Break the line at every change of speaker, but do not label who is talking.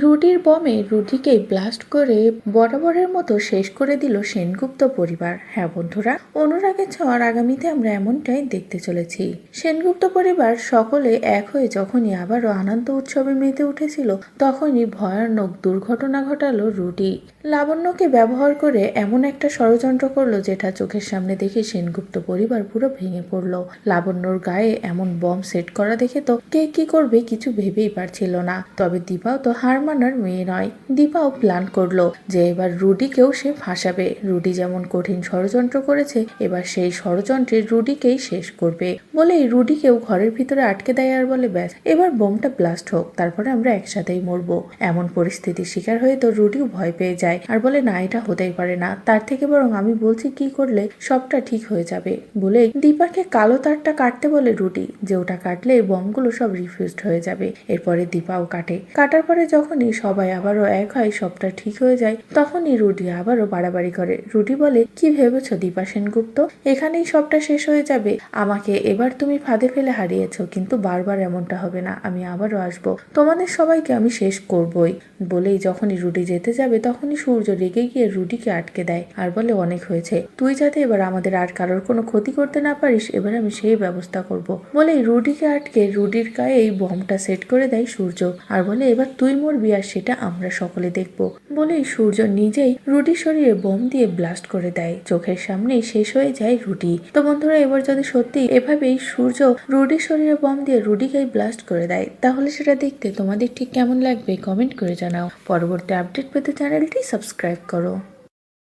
রুডির বমে রুটিকে blast করে বরাবরের মতো শেষ করে দিল সেনগুপ্ত পরিবার। হ্যাঁ বন্ধুরা, অনুরাগের ছোঁয়ার আগামীতে আমরা এমনটাই দেখতে চলেছি। সেনগুপ্ত পরিবার সকলে এক হয়ে যখনই আবারও আনন্দ উৎসবে মেতে উঠেছিল, তখনই ভয়ানক দুর্ঘটনা ঘটালো রুটি লাবণ্যকে ব্যবহার করে এমন একটা ষড়যন্ত্র করল যেটা চোখের সামনে দেখে সেনগুপ্ত পরিবার পুরো ভেঙে পড়ল। লাবণ্যর গায়ে এমন বম সেট করা দেখে তো কে কি করবে কিছু ভেবেই পারছিল না। তবে দীপাও তো হার মানার মেয়ে নয়, দীপাও প্ল্যান করল যে এবার রুডিকেও সে ফাঁসাবে। রুডি যেমন কঠিন ষড়যন্ত্র করেছে, এবার সেই ষড়যন্ত্রে রুডিকেই শেষ করবে। বলেই রুডিকেও ঘরের ভিতরে আটকে দেয় আর বলে, ব্যাস, এবার বোমটা ব্লাস্ট হোক, তারপরে আমরা একসাথেই মরবো। এমন পরিস্থিতির শিকার হয়ে তো রুডিও ভয় পেয়ে যায় আর বলে, না, এটা হতেই পারে না। তার থেকে বরং আমি বলছি কি করলে সবটা ঠিক হয়ে যাবে। বলেই দীপাকে কালো তারটা কাটতে বলে রুডি যে ওটা কাটলে এই বমগুলো সব রিফিউজড হয়ে যাবে। এরপরে দীপাও কাটে। কাটার পরে যখনই সবাই আবারও এক হয়, সবটা ঠিক হয়ে যায়, তখনই রুডি আবারও বাড়াবাড়ি করে। রুডি বলে, কি ভেবেছো দীপা সেনগুপ্ত? এখানেই সবটা শেষ হয়ে যাবে। আমাকে এবার তুমি ফাঁদে ফেলে হারিয়েছো, কিন্তু বারবার এমনটা হবে না, আমি আবারও আসব। তোমাদের সবাইকে আমি শেষ করবই। বলেই যখনই রুডি যেতে যাবে, তখনই সূর্য রেগে গিয়ে রুডিকে আটকে দেয় আর বলে, অনেক হয়েছে। তুই যাতে এবার আমাদের আর কারোর কোনো ক্ষতি করতে না পারিস, এবার আমি সেই ব্যবস্থা করব। বলেই রুডিকে আটকে রুডির গায়ে এই বমটা সেট করে দেয় সূর্য। আর বলে, এবার তুই মরবি আর সেটা আমরা সকলে দেখব। বলেই সূর্য নিজেই রুটি শরীরে বোম দিয়ে ব্লাস্ট করে দেয়। চোখের সামনে শেষ হয়ে যায় রুটি। তো বন্ধুরা, এবার যদি সত্যি এভাবেই সূর্য রুটি শরীরে বোম দিয়ে রুটিকে ব্লাস্ট করে দেয়, তাহলে সেটা দেখতে তোমাদের ঠিক কেমন লাগবে? কমেন্ট করে জানাও। পরবর্তী আপডেট পেতে চ্যানেলটি সাবস্ক্রাইব করো।